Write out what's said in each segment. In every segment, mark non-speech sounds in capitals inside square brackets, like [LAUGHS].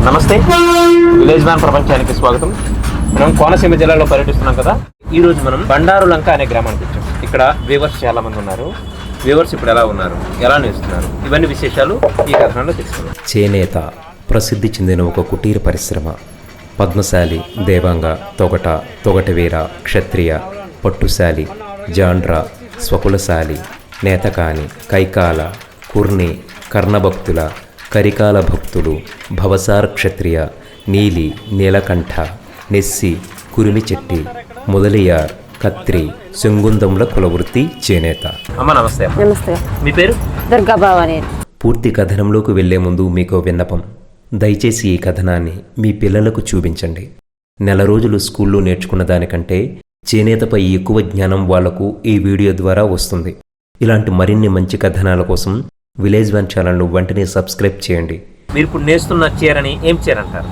నమస్తే. Village man ప్రపంచానికి స్వాగతం. మనం కోనసీమ జిల్లాలో పర్యటిస్తున్నాం కదా. ఈ రోజు మనం బండారు లంక అనే గ్రామానికి వచ్చాం. ఇక్కడ వ్యూవర్స్ చాలా మంది ఉన్నారు. వ్యూవర్స్ ఇప్పుడు ఎలా ఉన్నారు? ఎలా నేస్తున్నారు ఇవన్నీ విశేషాలు ఈ కథనంలో తెలుసుకుందాం. చేనేత ప్రసిద్ధి చెందిన ఒక కుటీర పరిశ్రమ. పద్మశాలి దేవాంగ తొగట తొగటవీర క్షత్రియ పట్టుశాలి జాండ్ర స్వకులశాలి నేతకాని కైకాల కుర్ని కర్ణభక్తుల కరికాల భక్తులు భవసార క్షత్రియ నీలి నీలకంఠ నెస్సి కురిమి చెట్టి మొదలియార్ కత్రి శంగుందముల కులవృత్తి చేనేత. అమ్మ నమస్తే. నమస్తే. మీ పేరు? పూర్తి కథనంలోకి వెళ్ళే ముందు మీకు విన్నపం. దయచేసి ఈ కథనాన్ని మీ పిల్లలకు చూపించండి. నెల రోజులు స్కూల్లో నేర్చుకున్న దానికంటే చేనేతపై ఎక్కువ జ్ఞానం వాళ్ళకు ఈ వీడియో ద్వారా వస్తుంది. ఇలాంటి మరిన్ని మంచి కథనాల కోసం విలేజ్ వన్ ఛానల్ను వెంటనే సబ్స్క్రైబ్ చేయండి. మీరు ఇప్పుడు నేస్తున్న చీరని ఏం చీర అంటారు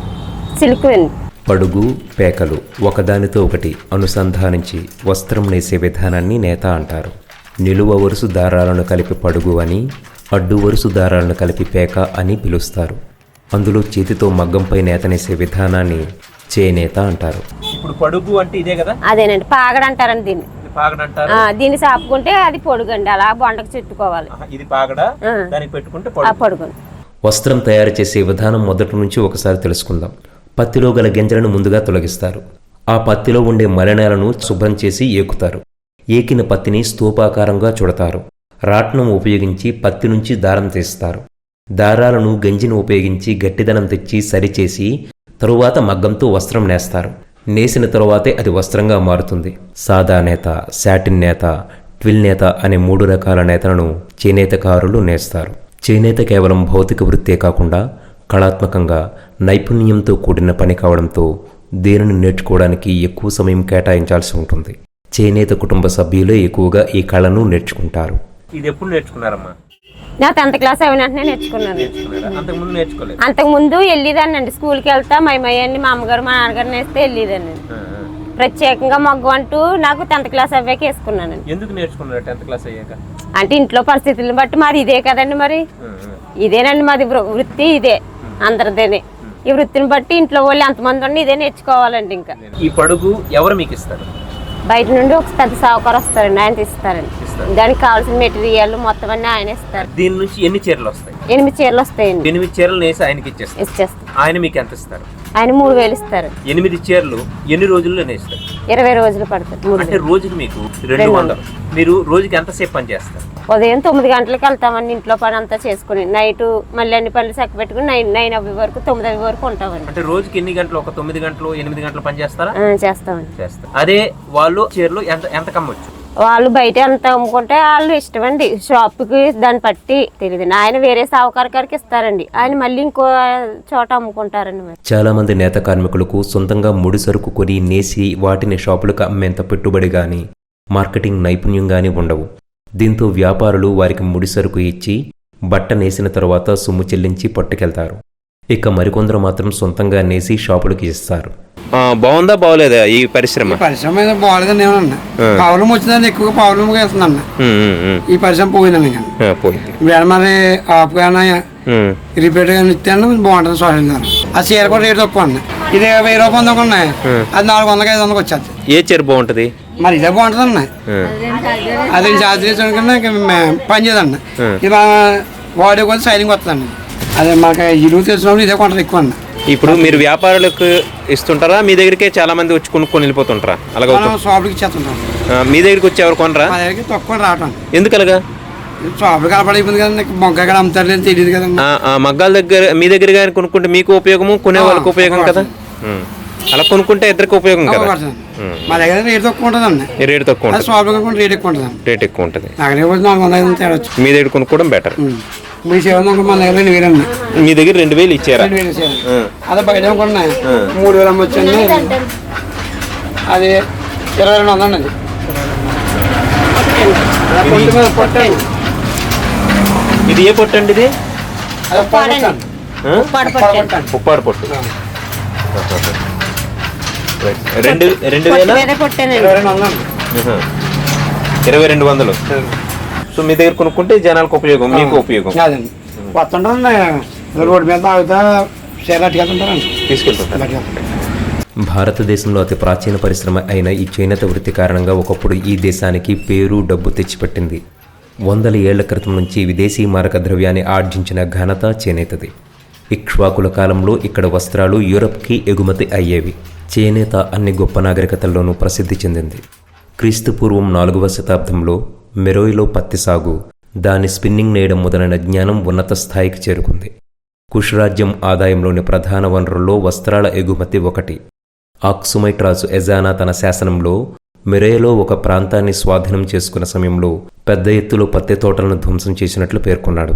సిల్క్ వెన్. పడుగు పేకలు ఒకదానితో ఒకటి అనుసంధానించి వస్త్రం నేసే విధానాన్ని నేత అంటారు. నిలువ వరుసు దారాలను కలిపి పడుగు అని అడ్డు వరుసు దారాలను కలిపి పేక అని పిలుస్తారు. అందులో చేతితో మగ్గంపై నేత నేసే విధానాన్ని చేనేత అంటారు. ఇప్పుడు పడుగు అంటే ఇదే కదా? అదేనండి పాగడ అంటారండి దీన్ని. ఇది పాగడ అంటారు ఆ, దీన్ని సాపుకుంటే అది పొడుగండి అలా బొండకు చుట్టుకోవాలి. ఇది పాగడ. దానికి పెట్టుకుంటే పడుగు. వస్త్రం తయారు చేసే విధానం మొదటి నుంచి ఒకసారి తెలుసుకుందాం. పత్తిలో గల గింజలను ముందుగా తొలగిస్తారు. ఆ పత్తిలో ఉండే మలినాలను శుభ్రం చేసి ఏకుతారు. ఏకిన పత్తిని స్తూపాకారంగా చుడతారు. రాట్నం ఉపయోగించి పత్తి నుంచి దారం తీస్తారు. దారాలను గంజిని ఉపయోగించి గట్టిదనం తెచ్చి సరిచేసి తరువాత మగ్గంతో వస్త్రం నేస్తారు. నేసిన తరువాతే అది వస్త్రంగా మారుతుంది. సాదా నేత శాటిన్ నేత ట్విల్ నేత అనే మూడు రకాల నేతలను చేనేతకారులు నేస్తారు. చేనేత కేవలం భౌతిక వృత్తే కాకుండా కళాత్మకంగా నైపుణ్యంతో కూడిన పని కావడంతో దీనిని నేర్చుకోవడానికి ఎక్కువ సమయం కేటాయించాల్సి ఉంటుంది. చేనేత కుటుంబ సభ్యులే ఎక్కువగా ఈ కళను నేర్చుకుంటారు. ఇది ఎప్పుడు నేర్చుకున్నారమ్మా? నా టెన్త్ క్లాస్ అయిన వెంటనే నేర్చుకున్నాను. అంతకుముందు నేర్చుకోలేదు. అంతకు ముందు వెళ్ళేదానండి స్కూల్కి వెళ్తా మా అమ్మయ్యని మా అమ్మగారు మా నాన్నగారు నేస్తే వెళ్ళేదాన్ని. ప్రత్యేకంగా మగ్గం అంటూ నాకు టెన్త్ క్లాస్ అవ్వాక వేసుకున్నానండి. ఎందుకు నేర్చుకున్నారు టెన్త్ క్లాస్ అయ్యాక? అంటే ఇంట్లో పరిస్థితులను బట్టి మాది ఇదే కదండి మరి. ఇదేనండి మాది వృత్తి ఇదే అందరిదేనే. ఈ వృత్తిని బట్టి ఇంట్లో వాళ్ళు ఎంతమంది ఉండి ఇదే నేర్చుకోవాలండి ఇంకా. ఈ పడుగు ఎవరు మీకు ఇస్తారు? బయట నుండి ఒక పెద్ద సావుకారు వస్తారండి ఆయన తీస్తారండి. దానికి కావాల్సిన మెటీరియల్ మొత్తం అన్ని ఆయన ఇస్తారు. దీని నుంచి ఎన్ని చీరలు వస్తాయి? ఎనిమిది చీరలు వస్తాయండి. ఎనిమిది చీరలు నేసి ఆయనకి ఇచ్చేస్తారు. ఆయన మీకు ఎంత ఇస్తారు? ఆయన మూడు వేలు ఇస్తారు. ఎనిమిది చీరలు ఎన్ని రోజుల్లో నేస్తారు? ఇరవై రోజులు పడుతుంది మూడు అంటే. రోజుకి మీకు రెండు రెండు వందలు. మీరు రోజుకి ఎంతసేపు పని చేస్తారు? ఉదయం తొమ్మిది గంటలకు వెళ్తామండి ఇంట్లో పని అంతా చేసుకుని. నైట్ మళ్ళీ అన్ని పనులు చక్క పెట్టుకుని నైన్ నైన్ అవ్వే వరకు తొమ్మిది అవ్వే వరకు ఉంటామండి. అంటే రోజుకి ఎన్ని గంటలు? ఒక తొమ్మిది గంటలు ఎనిమిది గంటలు పని చేస్తారా? ఆ, చేస్తామండి. చేస్తారు. అదే వాళ్ళు చీరలు ఎంత ఎంత కమ్మొచ్చు? వాళ్ళు బయట ఎంత అమ్ముకుంటే వాళ్ళు ఇష్టమండి. షాప్కి దాన్ని బట్టి తెలియదు ఆయన వేరే సావుకారు గారికి ఇస్తారండి. ఆయన మళ్ళీ ఇంకో చోట అమ్ముకుంటారండి మరి. చాలామంది నేత కార్మికులకు సొంతంగా ముడి సరుకు కొని నేసి వాటిని షాపులకు అమ్మేంత పెట్టుబడి కానీ మార్కెటింగ్ నైపుణ్యం కానీ ఉండవు. దీంతో వ్యాపారులు వారికి ముడి సరుకు ఇచ్చి బట్ట నేసిన తరువాత సొమ్ము చెల్లించి పట్టుకెళ్తారు. ఇక మరికొందరు మాత్రం సొంతంగా నేసి షాపులకు ఇస్తారు. బాగుందా బాగోలేదా ఈ పరిశ్రమ? పరిశ్రమ మీద బాగాలేదని ఏమన్నా వచ్చిందని ఎక్కువగా పౌర్ణం వేస్తుందన్న ఈ పరిశ్రమ పోయిందండి పోయింది. వేళ మరి ఆపు కానీ రిపేర్ కానీ ఇస్తాను బాగుంటుంది సోషల్ ఆ చీర కూడా రేటు తక్కువ అన్న. ఇది వెయ్యి రూపాయలు వందకు అది నాలుగు వందలకి ఐదు వందలకి వచ్చేది. ఏ చీర బాగుంటది? మరి ఇదే బాగుంటుంది అన్న. అది జాతీయ మే- పని చేయదన్న. ఇది వాడే కొద్ది సైలింగ్ వస్తుందండి అదే మాకు ఇరువు తెలిసినప్పుడు ఇదే కొంటారు ఎక్కువ అన్న. ఇప్పుడు మీరు వ్యాపారులకు ఇస్తుంటారా? మీ దగ్గరికే చాలా మంది వచ్చి కొనుక్కొని వెళ్ళిపోతుంటారా? అలాగే షాపులకి ఇచ్చేస్తుంటాం. మీ దగ్గరికి వచ్చి ఎవరు కొనరా? మా దగ్గరికి తక్కువ రావటం. ఎందుకు అలాగా షాపులు కలపడైపోయింది కదండి మొగ్గ ఎక్కడ అమ్ముతారు తెలియదు కదండి ఆ, ఆ మగ్గాల దగ్గర మీ దగ్గర కానీ కొనుక్కుంటే మీకు ఉపయోగము కొనే వాళ్ళకి ఉపయోగం కదా. అలా కొనుక్కుంటే ఇద్దరికి ఉపయోగం కదా? మా దగ్గర రేట్ తక్కువ ఉంటుందండి. రేటు తక్కువ ఉంటుంది. షాపులో కొనుక్కుంటే రేట్ ఎక్కువ ఉంటుంది రేట్ ఎక్కువ ఉంటుంది. అక్కడికి పోతే నాలుగు వందల ఐదు మీ దగ్గర కొనుక్కోవడం బెటర్ మీ సేవ మన దగ్గర రెండు వేలు అండి మీ దగ్గర రెండు వేలు ఇచ్చారా? రెండు వేలు సేవ అదే బయట మూడు వేలు అమ్మొచ్చండి. అది ఇరవై రెండు వందలు అండి. అది పొట్టు మీద పొట్టు అండి. ఇది ఏ పొట్టు అండి ఇది? ఉప్పాడు పొట్టు. రెండు రెండు వేల? ఇరవై రెండు వందలు సో మీ దగ్గర కొనుక్కుంటే జనాలకు ఉపయోగం మీకు ఉపయోగం. రోడ్డు మీద తీసుకెళ్తుంటారు. భారతదేశంలో అతి ప్రాచీన పరిశ్రమ అయిన ఈ చేనేత వృత్తి కారణంగా ఒకప్పుడు ఈ దేశానికి పేరు డబ్బు తెచ్చిపెట్టింది. వందల ఏళ్ళ క్రితం నుంచి విదేశీ మారక ద్రవ్యాన్ని ఆర్జించిన ఘనత చేనేతది. ఇక్ష్వాకుల కాలంలో ఇక్కడ వస్త్రాలు యూరప్కి ఎగుమతి అయ్యేవి. చేనేత అన్ని గొప్ప నాగరికతల్లోనూ ప్రసిద్ధి చెందింది. క్రీస్తుపూర్వం నాలుగవ శతాబ్దంలో మెరోయిలో పత్తి సాగు దాని స్పిన్నింగ్ నేయడం మొదలైన జ్ఞానం ఉన్నత స్థాయికి చేరుకుంది. కుష్రాజ్యం ఆదాయంలోని ప్రధాన వనరుల్లో వస్త్రాల ఎగుమతి ఒకటి. ఆక్సుమైట్రాజు ఎజానా తన శాసనంలో మెరేలో ఒక ప్రాంతాన్ని స్వాధీనం చేసుకున్న సమయంలో పెద్ద ఎత్తులో పత్తి తోటలను ధ్వంసం చేసినట్లు పేర్కొన్నాడు.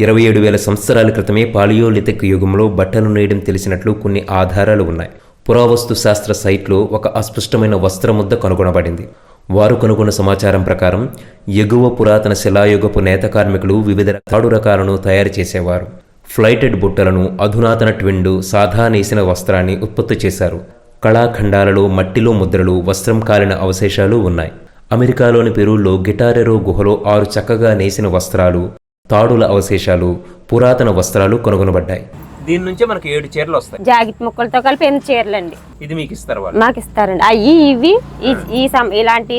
ఇరవై ఏడు వేల సంవత్సరాల క్రితమే పాలియోలిథిక్ యుగంలో బట్టలు నేయడం తెలిసినట్లు కొన్ని ఆధారాలు ఉన్నాయి. పురావస్తు శాస్త్ర సైట్లో ఒక అస్పష్టమైన వస్త్రముద్ద కనుగొనబడింది. వారు కనుగొన్న సమాచారం ప్రకారం ఎగువ పురాతన శిలాయుగపు నేత కార్మికులు వివిధ తాడు రకాలను తయారు చేసేవారు. ఫ్లైటెడ్ బుట్టలను అధునాతన ట్విండు సాధా నేసిన వస్త్రాన్ని ఉత్పత్తి చేశారు. కళాఖండాలలో మట్టిలో ముద్రలు వస్త్రం కాలిన అవశేషాలు ఉన్నాయి. అమెరికాలోని పెరూల్లో గిటారెరో గుహలో ఆరు చక్కగా నేసిన వస్త్రాలు తాడుల అవశేషాలు పురాతన వస్త్రాలు కనుగొనబడ్డాయి. దీని నుంచే మనకి ఏడు చీరలు వస్తాయి. జాకెట్ ముక్కలతో కలిపి ఎన్ని చీరలండి. ఇది మీకు ఇస్తారు వాళ్ళు? మాకు ఇస్తారండి. అవి ఇవి ఈ- ఈ సం ఇలాంటి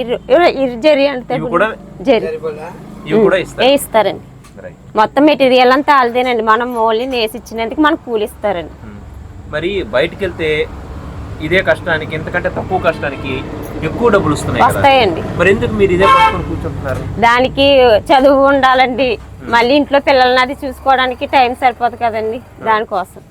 జరి అంటే ఇవి కూడా జరి. ఇవి కూడా ఏ ఇస్తారు ఇస్తారండి. రైట్. మొత్తం మెటీరియల్ అంతా వాళ్ళదేనండి. మనం ఓన్లీ నేసి ఇచ్చినందుకు మనకు కూలి ఇస్తారండి ఉమ్. మరి బయటికి వెళ్తే ఇదే కష్టానికి ఎంతకంటే తక్కువ కష్టానికి ఎక్కువ డబ్బులు వస్తున్నాయి వస్తాయండి. మరి ఎందుకు మీరు ఇదే పట్టుకొని కూర్చుంటున్నారు? దానికి చదువు ఉండాలండి. మళ్ళీ ఇంట్లో పిల్లల్ని అది చూసుకోవడానికి టైం సరిపోదు కదండి దానికోసం.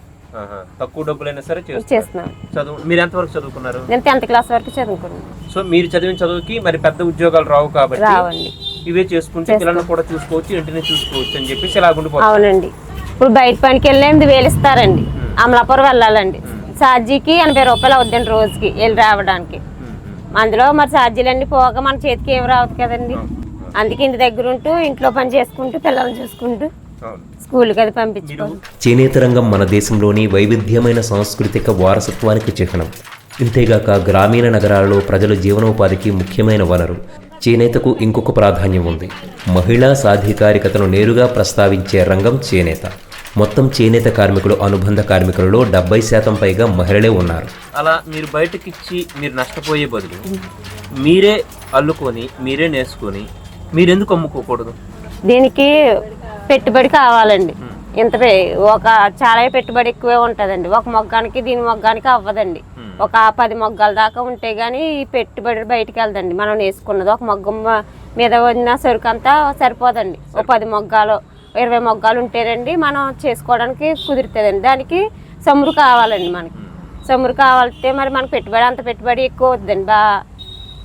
తక్కువ డబ్బులైనా సరే చేస్తున్నారు. చేస్తున్నాం చదువు మీరు ఎంతవరకు చదువుకున్నారు? నేను టెన్త్ క్లాస్ వరకు చదువుకున్నాను. సో మీరు చదివిన చదువుకి మరి పెద్ద ఉద్యోగాలు రావు కాబట్టి రావండి. ఇవే చేసుకుంటే పిల్లల్ని కూడా చూసుకోవచ్చు ఇంటిని చూసుకోవచ్చు అని చెప్పేసి ఇలా ఉండిపోతుంది అవునండి. ఇప్పుడు బయట పనికి వెళ్ళి ఎనిమిది వేలు ఇస్తారండి అమలాపురం వెళ్ళాలండి. ఛార్జీకి ఎనభై రూపాయలు అవుద్దండి రోజుకి వెళ్ళి రావడానికి. అందులో మరి ఛార్జీలన్నీ పోగా మన చేతికి ఏం రావద్దు కదండి. అందుకే ఇంటి దగ్గర ఉంటూ ఇంట్లో పని చేసుకుంటూ పిల్లల్ని చూసుకుంటూ. స్కూల్కి అది పంపించుకోవాలి. చేనేత రంగం మన దేశంలోని వైవిధ్యమైన సాంస్కృతిక వారసత్వానికి చిహ్నం. ఇంతేగాక గ్రామీణ నగరాలలో ప్రజల జీవనోపాధికి ముఖ్యమైన వనరు. చేనేతకు ఇంకొక ప్రాధాన్యం ఉంది. మహిళా సాధికారికతను నేరుగా ప్రస్తావించే రంగం చేనేత. మొత్తం చేనేత కార్మికులు అనుబంధ కార్మికులలో డెబ్బై శాతం పైగా మహిళలే ఉన్నారు. అలా మీరు బయటకి ఇచ్చి మీరు నష్టపోయే బదులు మీరే అల్లుకొని మీరే నేర్చుకొని మీరెందుకు అమ్ముకోకూడదు? దీనికి పెట్టుబడి కావాలండి. ఇంత పె- ఒక చాలా పెట్టుబడి ఎక్కువే ఉంటుందండి. ఒక మొగ్గానికి దీని మొగ్గానికి అవ్వదండి. ఒక పది మొగ్గాల దాకా ఉంటే గానీ ఈ పెట్టుబడి బయటికి వెళ్దండి మనం వేసుకున్నది ఒక మొగ్గ మ- మీద ఉన్న సరుకు అంతా సరిపోదండి ఒక పది మొగ్గాలు ఇరవై మొగ్గాలు ఉంటేనండి మనం చేసుకోవడానికి కుదురుతుందండి. దానికి సమురు కావాలండి మనకి. సమురు కావాలంటే మరి మనకు పెట్టుబడి అంత పెట్టుబడి ఎక్కువ అవుతుందండి బా.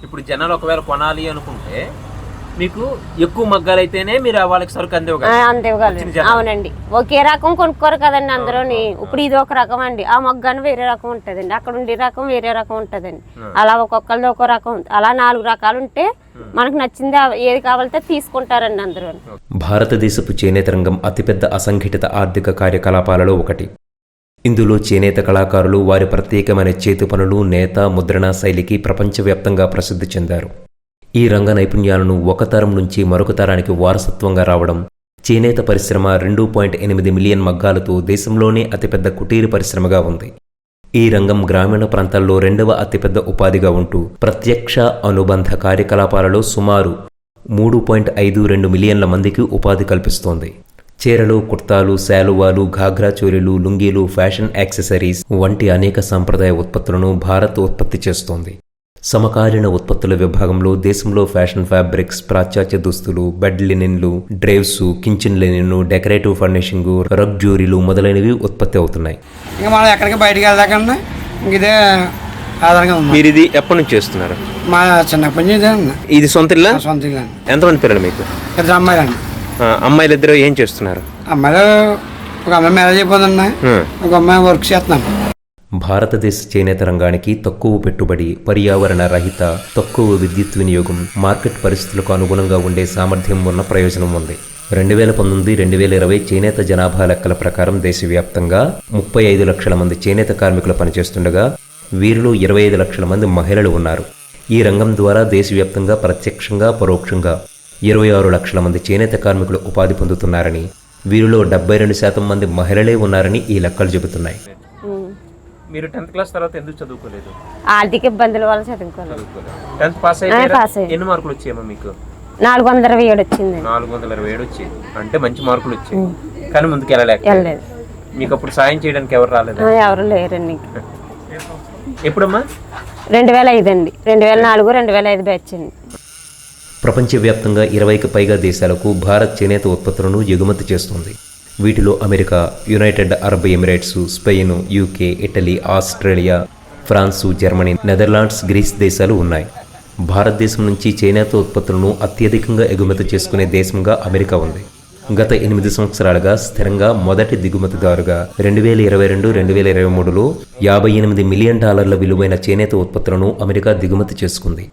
ఇప్పుడు జనాలు ఒకవేళ కొనాలి అనుకుంటే మీకు ఎక్కువ మగ్గాలు అయితేనే మీరు వాళ్ళకి సరుకు అందేవగలరు. అవునండి. ఒకే రకం కొనుక్కోరు కదండి అందరూని ఇప్పుడు ఇది ఒక రకం అండి. ఆ మొగ్గను వేరే రకం ఉంటుందండి. అక్కడ ఉండే రకం వేరే రకం ఉంటుందండి. అలా ఒక్కొక్కరిది ఒక్కో రకం. అలా నాలుగు రకాలు ఉంటే మనకు నచ్చింది ఏది కావాలంటే తీసుకుంటారండి అందరూ. భారతదేశపు చేనేత రంగం అతిపెద్ద అసంఘటిత ఆర్థిక కార్యకలాపాలలో ఒకటి. ఇందులో చేనేత కళాకారులు వారి ప్రత్యేకమైన చేతి పనులు నేత ముద్రణ శైలికి ప్రపంచవ్యాప్తంగా ప్రసిద్ధి చెందారు. ఈ రంగ నైపుణ్యాలను ఒక తరం నుంచి మరొక తరానికి వారసత్వంగా రావడం చేనేత పరిశ్రమ రెండు పాయింట్ ఎనిమిది మిలియన్ మగ్గాలతో దేశంలోనే అతిపెద్ద కుటీర పరిశ్రమగా ఉంది. ఈ రంగం గ్రామీణ ప్రాంతాల్లో రెండవ అతిపెద్ద ఉపాధిగా ఉంటూ ప్రత్యక్ష అనుబంధ కార్యకలాపాలలో సుమారు మూడు పాయింట్ ఐదు రెండు మిలియన్ల మందికి ఉపాధి కల్పిస్తోంది. చీరలు కుర్తాలు శాలువాలు ఘాగ్రా చోరీలు లుంగీలు ఫ్యాషన్ యాక్సెసరీస్ వంటి అనేక సాంప్రదాయ ఉత్పత్తులను భారత్ ఉత్పత్తి చేస్తోంది. సమకాలీన ఉత్పత్తుల విభాగంలో దేశంలో ఫ్యాషన్ ఫ్యాబ్రిక్స్ పాశ్చాత్య దుస్తులు bed లినిన్లు drives kitchen linen decorative furnishing rug జ్యూరీలు మొదలైనవి ఉత్పత్తి అవుతున్నాయి. ఇంకా మనం ఎక్కడికి బయటికి వెళ్ళదాకన్నా ఇంక ఇదే ఆధారంగా ఉంది. మీరు ఇది ఎప్పటి నుంచి చేస్తున్నారు? మా చిన్నప్పటి నుంచి ఇదే సొంత ఇల్లా? సొంత ఇల్లు ఎంతమంది పిల్లలు మీకు? ఇద్దరు అమ్మాయిలు అండి ఆ, అమ్మాయిలు ఇద్దరు ఏం చేస్తున్నారు? అమ్మాయిలు ఒక అమ్మాయి మ్యారేజ్ అయిపోతుందన్న. ఒక అమ్మాయి వర్క్ చేస్తున్నాను భారతదేశ చేనేత రంగానికి తక్కువ పెట్టుబడి పర్యావరణ రహిత తక్కువ విద్యుత్ వినియోగం మార్కెట్ పరిస్థితులకు అనుగుణంగా ఉండే సామర్థ్యం ఉన్న ప్రయోజనం ఉంది. రెండు వేల పంతొమ్మిది రెండు వేల ఇరవై చేనేత జనాభా లెక్కల ప్రకారం దేశవ్యాప్తంగా ముప్పై ఐదు లక్షల మంది చేనేత కార్మికులు పనిచేస్తుండగా వీరిలో ఇరవై ఐదు లక్షల మంది మహిళలు ఉన్నారు. ఈ రంగం ద్వారా దేశవ్యాప్తంగా ప్రత్యక్షంగా పరోక్షంగా ఇరవై ఆరు లక్షల మంది చేనేత కార్మికులు ఉపాధి పొందుతున్నారని వీరిలో డెబ్బై రెండు శాతం మంది మహిళలే ఉన్నారని ఈ లెక్కలు చెబుతున్నాయి. మీరు టెన్త్ క్లాస్ తర్వాత ఎందుకు చదువుకోలేదు? ఆర్థిక ఇబ్బందుల వల్ల చదువుకోలేదు. టెన్త్ పాస్ అయ్యాను. ఎన్ని మార్కులు వచ్చాయమ్మా మీకు? నాలుగు వందల ఏడు వచ్చిందండి నాలుగు వందల ఇరవై ఏడు వచ్చాయి అంటే మంచి మార్కులు వచ్చాయి. కానీ ముందుకు వెళ్ళలేక వెళ్ళలేదు. మీకు అప్పుడు సాయం చేయడానికి ఎవరు రాలేదు? ఆ, ఎవరు లేరండి ఇంక. ఎప్పుడమ్మా? రెండు వేల ఐదు అండి రెండు వేల నాలుగు రెండు వేల ఐదు బ్యాచ్ అండి. ప్రపంచవ్యాప్తంగా ఇరవైకి పైగా దేశాలకు భారత్ చేనేత ఉత్పత్తులను ఎగుమతి చేస్తుంది. వీటిలో America United Arab Emirates Spain UK Italy Australia France Germany Netherlands Greece దేశాలు ఉన్నాయి. భారతదేశం నుంచి చేనేత ఉత్పత్తులను అత్యధికంగా ఎగుమతి చేసుకునే దేశంగా అమెరికా ఉంది. గత ఎనిమిది సంవత్సరాలుగా స్థిరంగా మొదటి దిగుమతిదారుగా రెండు వేల ఇరవై రెండు రెండు వేల ఇరవై మూడులో యాభై ఎనిమిది మిలియన్ డాలర్ల విలువైన చేనేత ఉత్పత్తులను అమెరికా దిగుమతి చేసుకుంది.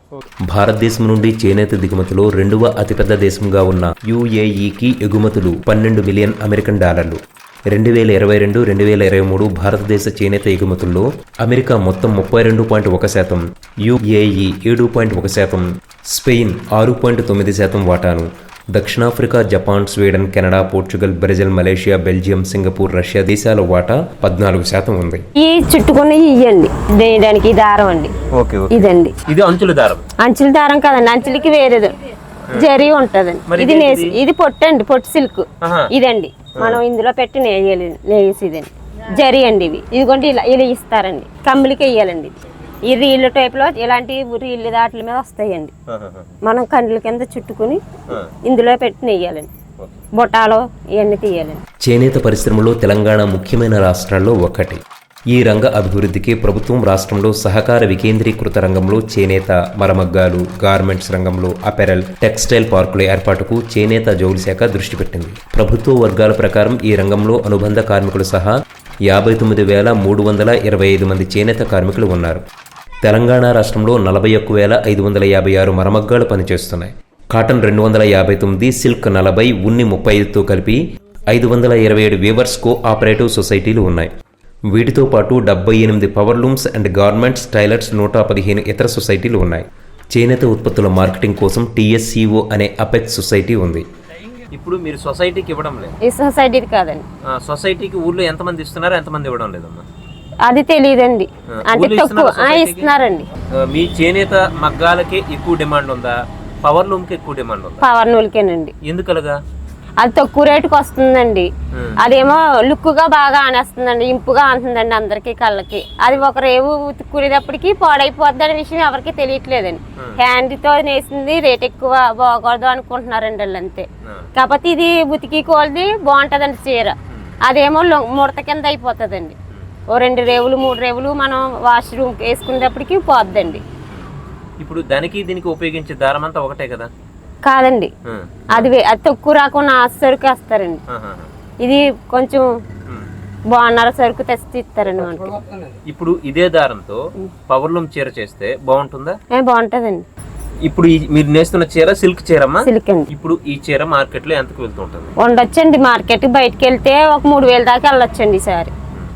భారతదేశం నుండి చేనేత దిగుమతిలో రెండవ అతిపెద్ద దేశంగా ఉన్న యుఏఈకి ఎగుమతులు పన్నెండు మిలియన్ అమెరికన్ డాలర్లు. రెండు వేల ఇరవై రెండు రెండు వేల ఇరవై మూడు భారతదేశ చేనేత ఎగుమతుల్లో అమెరికా మొత్తం ముప్పై రెండు పాయింట్ ఒక శాతం యుఏఈ ఏడు పాయింట్ ఒక శాతం స్పెయిన్ ఆరు పాయింట్ తొమ్మిది శాతం వాటాను దక్షిణాఫ్రికా Japan Sweden Canada Portugal Brazil Malaysia Belgium Singapore Russia దేశాల వాటా పద్నాలుగు శాతం ఉంది. ఈ చుట్టుకున్న ఇయ్యండి. దేయడానికి ఈ దారం అండి. ఓకే ఇదండి. ఇది అంచుల దారం. అంచుల దారం కదండి. అంచులకి వేరేది. జరీ ఉంటదండి. ఇది? నేసి ఇది పొట్టు అండి పొట్టు సిల్క్. ఇదండి. మనం ఇందులో పెట్టి నేయాలి నేసి ఇదండి. జరీ అండి ఇవి ఇదిగోండి ఇలా ఇలా ఇస్తారండి. కమ్మిలికి వేయాలండి ఇది. ఈ రీళ్ళ టైప్లో ఇలాంటి రీళ్ళు దాట్ల మీద వస్తాయండి. మనం కండ్ల కింద చుట్టుకుని. ఇందులో పెట్టి నెయ్యాలండి. బొటాలో ఇవన్నీ తీయాలండి. చేనేత పరిశ్రమలో తెలంగాణ ముఖ్యమైన రాష్ట్రాల్లో ఒకటి. ఈ రంగ అభివృద్ధికి ప్రభుత్వం రాష్ట్రంలో సహకార వికేంద్రీకృత రంగంలో చేనేత మరమగ్గాలు గార్మెంట్స్ రంగంలో అపెరల్ టెక్స్టైల్ పార్కుల ఏర్పాటుకు చేనేత జౌళి శాఖ దృష్టి పెట్టింది. ప్రభుత్వ వర్గాల ప్రకారం ఈ రంగంలో అనుబంధ కార్మికులు సహా యాభై తొమ్మిది వేల మూడు వందల ఇరవై ఐదు మంది చేనేత కార్మికులు ఉన్నారు. తెలంగాణ రాష్ట్రంలో నలభై ఒక్క వేల ఐదు వందల యాభై ఆరు మరమగ్గాలు పనిచేస్తున్నాయి. కాటన్ రెండు వందల యాభై తొమ్మిది సిల్క్ నలభై ఉన్ని ముప్పై ఐదుతో కలిపి ఐదు వందల ఇరవై ఏడు వేవర్స్ కో ఆపరేటివ్ సొసైటీలు ఉన్నాయి. వీటితో పాటు డెబ్బై ఎనిమిది power looms and garments tailors నూట పదిహేను ఇతర సొసైటీలు ఉన్నాయి. చేనేత ఉత్పత్తుల మార్కెటింగ్ కోసం టీఎస్సీఓ అనే అపెక్స్ సొసైటీ ఉంది. ఇప్పుడు మీరు సొసైటీకి ఇవ్వడం లేదు. ఈ సొసైటీ కాదండి. ఆ, సొసైటీకి ఊర్లో ఎంతమంది ఇస్తున్నారు ఎంతమంది ఇవ్వడం లేదమ్మా? అది తెలియదండి అంటే ఊర్లో తక్కువ. ఇస్తున్నారా ఆ, సొసైటీకి? ఇస్తున్నారండి. ఆ, మీ చేనేత మగ్గాలకే ఎక్కువ డిమాండ్ ఉందా? పవర్ లూమ్కి ఎక్కువ డిమాండ్ ఉందా? పవర్ నూలుకేనండి ఎందుకలగా? అది తక్కువ రేటుకి వస్తుందండి. అదేమో లుక్గా బాగా ఆనేస్తుందండి ఇంపుగా అంటుందండి అందరికి కళ్ళకి. అది ఒక రేవు ఉతుక్కునేటప్పటికి పాడైపోద్ది అనే విషయం ఎవరికి తెలియట్లేదండి. హ్యాండ్తో నేసింది రేట్ ఎక్కువ బాగూడదు అనుకుంటున్నారండి వాళ్ళు అంతే. కాకపోతే ఇది ఉతికి కోల్ది బాగుంటుందండి చీర. అదేమో ముడత కింద అయిపోతుందండి. ఓ రెండు రేవులు మూడు రేవులు మనం వాష్రూమ్ వేసుకునేటప్పటికి పోద్దండి. ఇప్పుడు దానికి దీనికి ఉపయోగించే దారం అంతా ఒకటే కదా? కాదండి. అది వే- అది తక్కువ రాకుండా ఆ సరుకు వేస్తారండి. ఇది కొంచెం. బాగున్నారు సరుకు తెచ్చి ఇస్తారండి మనకి. ఇప్పుడు ఇదే దారంతో పవర్ లూమ్ చీర చేస్తే బాగుంటుందా? ఏ బాగుంటుందండి. ఇప్పుడు మీరు నేస్తున్న చీర సిల్క్ చీరమ్మా? సిల్క్ అండి. ఇప్పుడు ఈ చీర మార్కెట్లో ఎంతకు వెళ్తూ ఉంటుంది ఉండొచ్చండి మార్కెట్ బయటకు వెళ్తే ఒక మూడు వేల దాకా వెళ్ళొచ్చండి ఈసారి.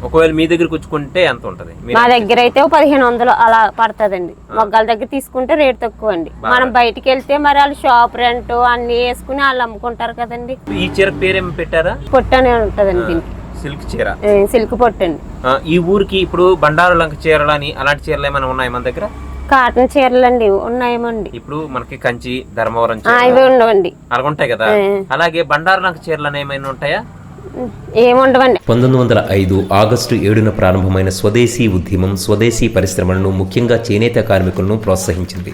ఒకవేళ మీ దగ్గరకు వచ్చుకుంటే ఎంత ఉంటది? మా దగ్గర అయితే పదిహేను వందలు అలా పడుతుందండి. మొగ్గల దగ్గర తీసుకుంటే రేట్ తక్కువ అండి మనం బయటికి వెళ్తే మరి వాళ్ళు షాప్ రెంట్ అన్ని వేసుకుని వాళ్ళు అమ్ముకుంటారు కదండి. ఈ చీర పేరేం పెట్టారా? పొట్టు అనే ఉంటుందండి దీనికి. సిల్క్ చీర. సిల్క్ పొట్టు అండి. ఈ ఊరికి ఇప్పుడు బండారు లంక చీరలు అని అలాంటి చీరలు ఏమైనా ఉన్నాయి మన దగ్గర? కాటన్ చీరలు అండి ఉన్నాయేమండి. ఇప్పుడు మనకి కంచి ధర్మవరం ఇవి ఉండవండి. అలాగ ఉంటాయి కదా అలాగే బండారు లంక చీరలు అని ఏమైనా ఉంటాయా? ఏముండవండి. పంతొమ్మిది వందల ఐదు ఆగస్టు ఏడున ప్రారంభమైన స్వదేశీ ఉద్యమం స్వదేశీ పరిశ్రమలను ముఖ్యంగా చేనేత కార్మికులను ప్రోత్సహించింది.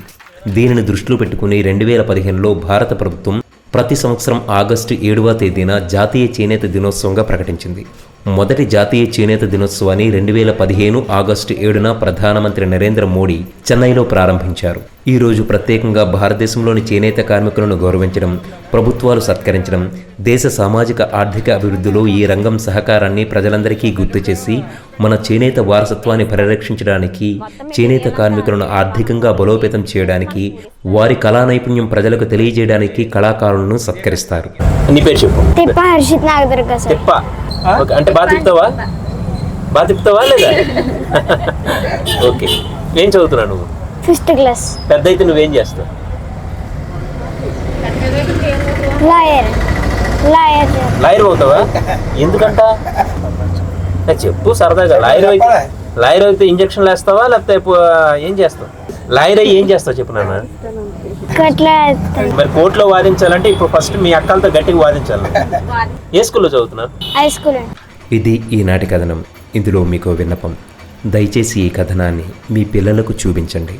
దీనిని దృష్టిలో పెట్టుకుని రెండు వేల పదిహేనులో భారత ప్రభుత్వం ప్రతి సంవత్సరం ఆగస్టు ఏడవ తేదీన జాతీయ చేనేత దినోత్సవంగా ప్రకటించింది. మొదటి జాతీయ చేనేత దినోత్సవాన్ని రెండు వేల పదిహేను ఆగస్టు ఏడున ప్రధానమంత్రి నరేంద్ర మోడీ చెన్నైలో ప్రారంభించారు. ఈ రోజు ప్రత్యేకంగా భారతదేశంలోని చేనేత కార్మికులను గౌరవించడం ప్రభుత్వాలు సత్కరించడం దేశ సామాజిక ఆర్థిక అభివృద్ధిలో ఈ రంగం సహకారాన్ని ప్రజలందరికీ గుర్తు చేసి మన చేనేత వారసత్వాన్ని పరిరక్షించడానికి చేనేత కార్మికులను ఆర్థికంగా బలోపేతం చేయడానికి వారి కళా నైపుణ్యం ప్రజలకు తెలియజేయడానికి కళాకారులను సత్కరిస్తారు. నీ పేరు చెప్పు. తిప్ప హర్షిత్ నాగదుర్గ సార్. తిప్ప. ఓకే అంటే బాగా తిప్పుతావా? బాగా తిప్పుతావా లేదా? [LAUGHS] ఓకే. ఏం చదువుతున్నావు నువ్వు? Fifth class. పెద్ద అయితే నువ్వేం చేస్తావు? లాయర్. లాయర్. లాయర్ అవుతావా? ఎందుకంట? చెప్పు సరదాగా. లాయర్ అయితే లాయర్ అయితే ఇంజక్షన్లు వేస్తావా లేకపోతే ఏం చేస్తావు? లాయర్ అయ్యి ఏం చేస్తావు చెప్పు నాన్న. కట్ల మరి కోర్టులో వాదించాలంటే ఇప్పుడు ఫస్ట్ మీ అక్కలతో గట్టిగా వాదించాలి. ఏ స్కూల్లో చదువుతున్నావు? High school. ఇది ఈనాటి కథనం. ఇందులో మీకు విన్నపం. దయచేసి ఈ కథనాన్ని మీ పిల్లలకు చూపించండి.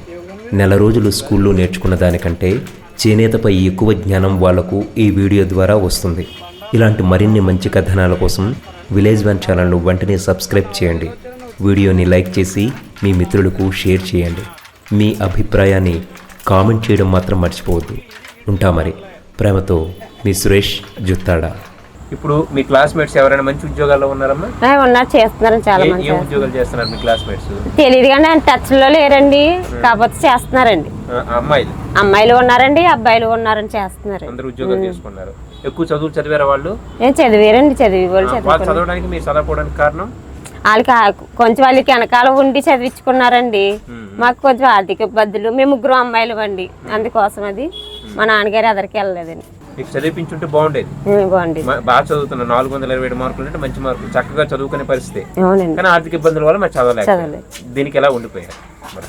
నెల రోజులు స్కూల్లో నేర్చుకున్న దానికంటే చేనేతపై ఎక్కువ జ్ఞానం వాళ్ళకు ఈ వీడియో ద్వారా వస్తుంది. ఇలాంటి మరిన్ని మంచి కథనాల కోసం విలేజ్ వన్ ఛానల్ను వెంటనే సబ్స్క్రైబ్ చేయండి. వీడియోని లైక్ చేసి మీ మిత్రులకు షేర్ చేయండి. మీ అభిప్రాయాన్ని కామెంట్ చేయడం మాత్రం మర్చిపోవద్దు. ఉంటా మరి. ప్రేమతో మీ సురేష్ జుత్తాడా. ఇప్పుడు మీ క్లాస్మేట్స్ ఎవరైనా మంచి ఉద్యోగాల్లో ఉన్నారమ్మా? ఉన్నారు చేస్తున్నారు చాలా మంది ఏ ఉద్యోగాలు చేస్తున్నారు మీ క్లాస్మేట్స్ తెలియదు కానీ ఆయన టచ్లో లేరండి. కాకపోతే చేస్తున్నారండి. అమ్మాయిలు? అమ్మాయిలు ఉన్నారండి అబ్బాయిలు ఉన్నారని చేస్తున్నారు. అందరూ ఉద్యోగాలు చేసుకున్నారు. ఎక్కువ చదువులు చదివారా వాళ్ళు? ఏం చదివారండి చదివి వాళ్ళు చదవడానికి మీరు చదవకపోవడానికి కారణం? వాళ్ళకి కొంచెం వాళ్ళకి వెనకాల ఉండి చదివించుకున్నారండి. మాకు కొంచెం ఆర్థిక ఇబ్బందులు. మేము ముగ్గురు అమ్మాయిలు అండి. అందుకోసం అది. మా నాన్నగారు ఎదరికి వెళ్ళలేదండి. మీకు చదివించుంటే బాగుండేది. బాగా చదువుతున్నా నాలుగు వందల ఇరవై ఏడు మార్కులు అంటే మంచి మార్కులు చక్కగా చదువుకునే పరిస్థితి. కానీ ఆర్థిక ఇబ్బందుల వల్ల మరి చదవలేదు. దీనికి ఎలా ఉండిపోయారు? మరి.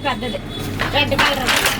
పెద్దది రెడ్ కలర్